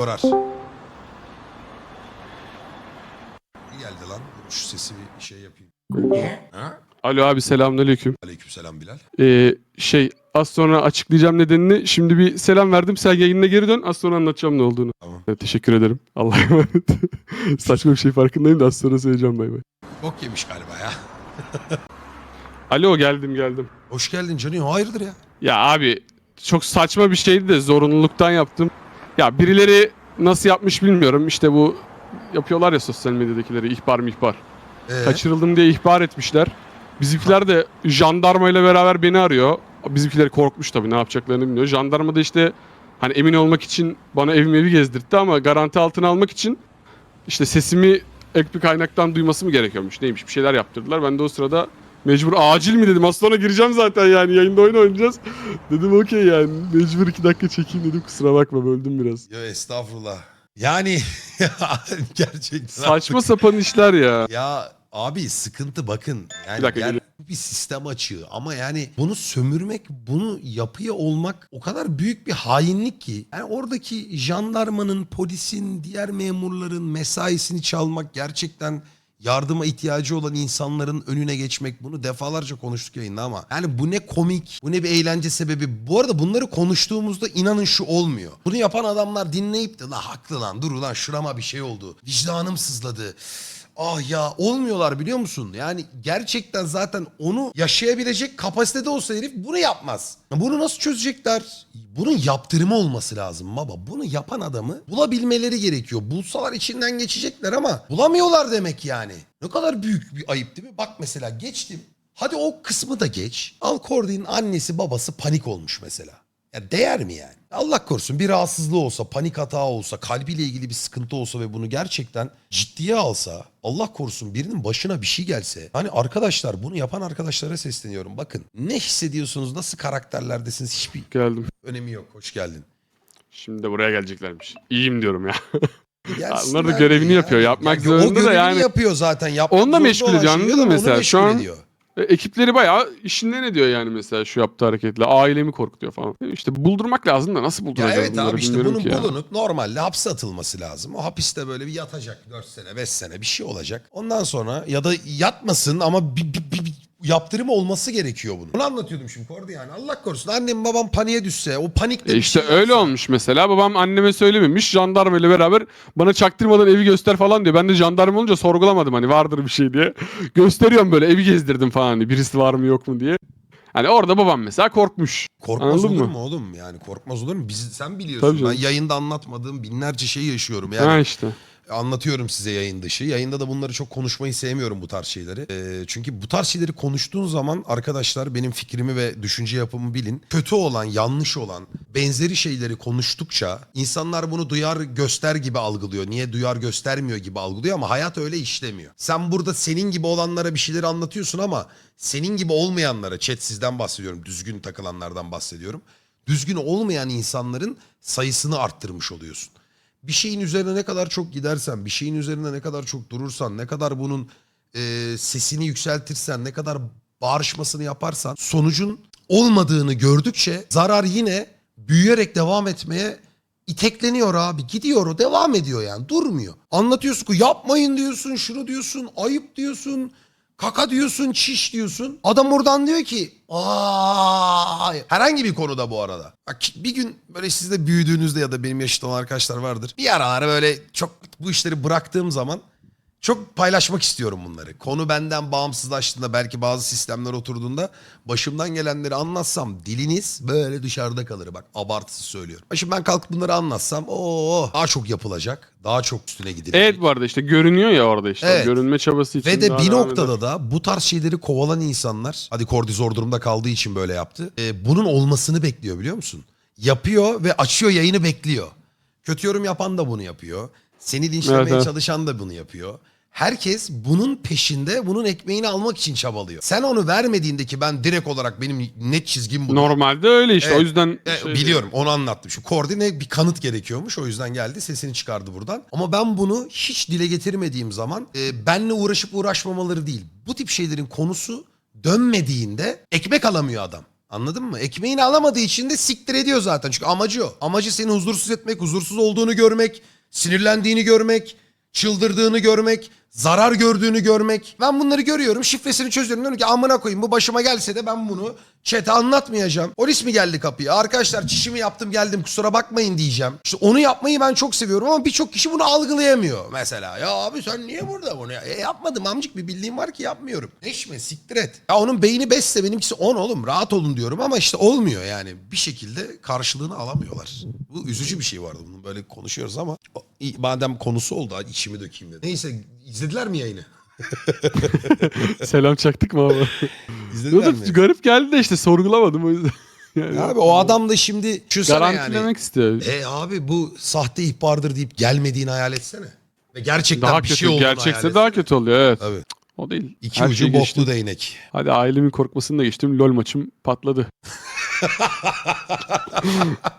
Yorar. İyi geldi lan. Şu sesi bir şey yapayım. Ha? Alo abi selamünaleyküm. Aleykümselam Bilal. Ee, şey az sonra açıklayacağım nedenini. Şimdi bir selam verdim. Sen yayınına geri dön. Az sonra anlatacağım ne olduğunu. Tamam. Evet, teşekkür ederim. Allah'a emanet. Saçma bir şey farkındayım da az sonra söyleyeceğim bay bay. Bok yemiş galiba ya. Alo geldim geldim. Hoş geldin canım. Hayırdır ya? Ya abi çok saçma bir şeydi de zorunluluktan yaptım. Ya birileri nasıl yapmış bilmiyorum. İşte bu yapıyorlar ya sosyal medyadakileri ihbar mı ihbar. Ee, Kaçırıldım diye ihbar etmişler. Bizimkiler de jandarmayla beraber beni arıyor. Bizimkiler korkmuş tabii ne yapacaklarını bilmiyor. Jandarma da işte hani emin olmak için bana evimi evi gezdirtti ama garanti altına almak için işte sesimi ek bir kaynaktan duyması mı gerekiyormuş neymiş bir şeyler yaptırdılar. Ben de o sırada mecbur acil mi dedim az sonra gireceğim zaten yani yayında oyun oynayacağız. dedim okey yani mecbur iki dakika çekeyim dedim kusura bakma böldüm biraz. Ya estağfurullah. Yani gerçekten. Saçma sapan işler ya. Ya abi sıkıntı bakın. Yani Bir dakika, gel- bir sistem açığı ama yani bunu sömürmek, bunu yapıya olmak o kadar büyük bir hainlik ki. Yani oradaki jandarmanın, polisin, diğer memurların mesaisini çalmak gerçekten yardıma ihtiyacı olan insanların önüne geçmek. Bunu defalarca konuştuk yayında ama. Yani bu ne komik bu ne bir eğlence sebebi. Bu arada bunları konuştuğumuzda inanın şu olmuyor. Bunu yapan adamlar dinleyip de la haklı lan dur ulan şurama bir şey oldu. Vicdanım sızladı Ah ya olmuyorlar biliyor musun? Yani gerçekten zaten onu yaşayabilecek kapasitede olsa herif bunu yapmaz. Bunu nasıl çözecekler? Bunun yaptırımı olması lazım baba. Bunu yapan adamı bulabilmeleri gerekiyor. Bulsalar içinden geçecekler ama bulamıyorlar demek yani. Ne kadar büyük bir ayıp değil mi? Bak mesela geçtim. Hadi o kısmı da geç. Al Kordi'nin annesi babası panik olmuş mesela. Ya değer mi yani? Allah korusun bir rahatsızlığı olsa, panik hata olsa, kalbiyle ilgili bir sıkıntı olsa ve bunu gerçekten ciddiye alsa, Allah korusun birinin başına bir şey gelse. Hani arkadaşlar bunu yapan arkadaşlara sesleniyorum. Bakın ne hissediyorsunuz, nasıl karakterlerdesiniz hiçbir Geldim. önemi yok. Hoş geldin. Şimdi de buraya geleceklermiş. İyiyim diyorum ya. Gelsinler onlar da görevini ya. yapıyor, yapmak Ya, zorunda O da görevini yani. yapıyor zaten. Yapmak Onunla zorunda meşgul olan ediyor, şeyi anladın mı onu mesela? Şu meşgul an- ediyor. E, ekipleri bayağı işinden ediyor yani mesela şu yaptığı hareketle. Ailemi korkutuyor falan. E, İşte buldurmak lazım da nasıl Ya bulduracağız evet bunları abi işte bilmiyorum bunun ki ya. bulunup normalde hapse atılması lazım. O hapiste böyle bir yatacak 4 sene 5 sene bir şey olacak. Ondan sonra ya da yatmasın ama bir, bir, bir- bir yaptırım olması gerekiyor bunun. Bunu anlatıyordum şimdi Kordi yani. Allah korusun annem babam paniğe düşse o panikle E işte şey öyle yapsa- olmuş mesela. Babam anneme söylememiş. Jandarma ile beraber bana çaktırmadan evi göster falan diyor. Ben de jandarma olunca sorgulamadım hani vardır bir şey diye. Gösteriyorum böyle evi gezdirdim falan hani birisi var mı yok mu diye. Hani orada babam mesela korkmuş. Korkmaz Anladın olur mı? mu oğlum? Yani korkmaz olur mu? Biz, sen biliyorsun ben yayında anlatmadığım binlerce şey yaşıyorum. Yani Ha işte. Anlatıyorum size yayın dışı. Yayında da bunları çok konuşmayı sevmiyorum bu tarz şeyleri. Ee, çünkü bu tarz şeyleri konuştuğun zaman arkadaşlar benim fikrimi ve düşünce yapımı bilin. Kötü olan, yanlış olan, benzeri şeyleri konuştukça insanlar bunu duyar göster gibi algılıyor. Niye duyar göstermiyor gibi algılıyor ama hayat öyle işlemiyor. Sen burada senin gibi olanlara bir şeyleri anlatıyorsun ama senin gibi olmayanlara, chat sizden bahsediyorum, düzgün takılanlardan bahsediyorum. Düzgün olmayan insanların sayısını arttırmış oluyorsun bir şeyin üzerine ne kadar çok gidersen, bir şeyin üzerine ne kadar çok durursan, ne kadar bunun e, sesini yükseltirsen, ne kadar bağırışmasını yaparsan sonucun olmadığını gördükçe zarar yine büyüyerek devam etmeye itekleniyor abi. Gidiyor o devam ediyor yani durmuyor. Anlatıyorsun ki yapmayın diyorsun, şunu diyorsun, ayıp diyorsun. Kaka diyorsun, çiş diyorsun. Adam oradan diyor ki aa herhangi bir konuda bu arada. Bak bir gün böyle siz de büyüdüğünüzde ya da benim yaşıt olan arkadaşlar vardır. Bir aralar böyle çok bu işleri bıraktığım zaman çok paylaşmak istiyorum bunları. Konu benden bağımsızlaştığında belki bazı sistemler oturduğunda başımdan gelenleri anlatsam diliniz böyle dışarıda kalır. Bak abartısız söylüyorum. Şimdi ben kalkıp bunları anlatsam o daha çok yapılacak. Daha çok üstüne gidilecek. Evet bu arada işte görünüyor ya orada işte. Evet. Görünme çabası için. Ve de bir noktada eder. da bu tarz şeyleri kovalan insanlar, hadi Kordi zor durumda kaldığı için böyle yaptı. e, bunun olmasını bekliyor biliyor musun? Yapıyor ve açıyor yayını bekliyor. Kötü yorum yapan da bunu yapıyor. Seni dinçlemeye Evet, evet. çalışan da bunu yapıyor. Herkes bunun peşinde, bunun ekmeğini almak için çabalıyor. Sen onu vermediğinde ki ben direkt olarak benim net çizgim bu. Normalde öyle işte. Evet. O yüzden E, şey- biliyorum onu anlattım. Şu koordine bir kanıt gerekiyormuş o yüzden geldi sesini çıkardı buradan. Ama ben bunu hiç dile getirmediğim zaman e, benle uğraşıp uğraşmamaları değil. Bu tip şeylerin konusu dönmediğinde ekmek alamıyor adam. Anladın mı? Ekmeğini alamadığı için de siktir ediyor zaten. Çünkü amacı o. Amacı seni huzursuz etmek, huzursuz olduğunu görmek, sinirlendiğini görmek, çıldırdığını görmek, zarar gördüğünü görmek. Ben bunları görüyorum. Şifresini çözüyorum. Diyorum ki amına koyayım bu başıma gelse de ben bunu chat'e anlatmayacağım. Polis mi geldi kapıya? Arkadaşlar çişimi yaptım geldim kusura bakmayın diyeceğim. İşte onu yapmayı ben çok seviyorum ama birçok kişi bunu algılayamıyor. Mesela ya abi sen niye burada bunu ya? E yapmadım amcık bir bildiğim var ki yapmıyorum. Eşme siktir et. Ya onun beyni besse benimkisi 10 oğlum rahat olun diyorum ama işte olmuyor yani. Bir şekilde karşılığını alamıyorlar. Bu üzücü bir şey vardı bunu böyle konuşuyoruz ama madem konusu oldu içimi dökeyim dedim. Neyse izlediler mi yayını? Selam çaktık mı abi? İzlediler Yok mi? garip geldi de işte sorgulamadım o yüzden. Yani Abi o adam da şimdi düşünsene garantilemek yani. istiyor. E abi bu sahte ihbardır deyip gelmediğini hayal etsene. Ve gerçekten daha bir kötü şey olduğunu hayal gerçekse etsene. daha kötü oluyor evet. Evet. O değil. İki Her ucu şeyi boklu geçtim. değnek. Hadi ailemin korkmasını da geçtim. LOL maçım patladı.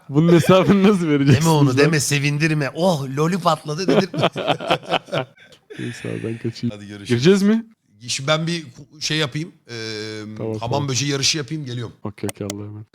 Bunun hesabını nasıl vereceksiniz? Deme onu lan? deme sevindirme. Oh loli patladı dedir. Neyse abi ben kaçayım. Hadi görüşürüz. Gireceğiz mi? Şimdi ben bir şey yapayım. Ee, Tamam, hamam tamam. böceği yarışı yapayım geliyorum. Okey okey Allah'a emanet.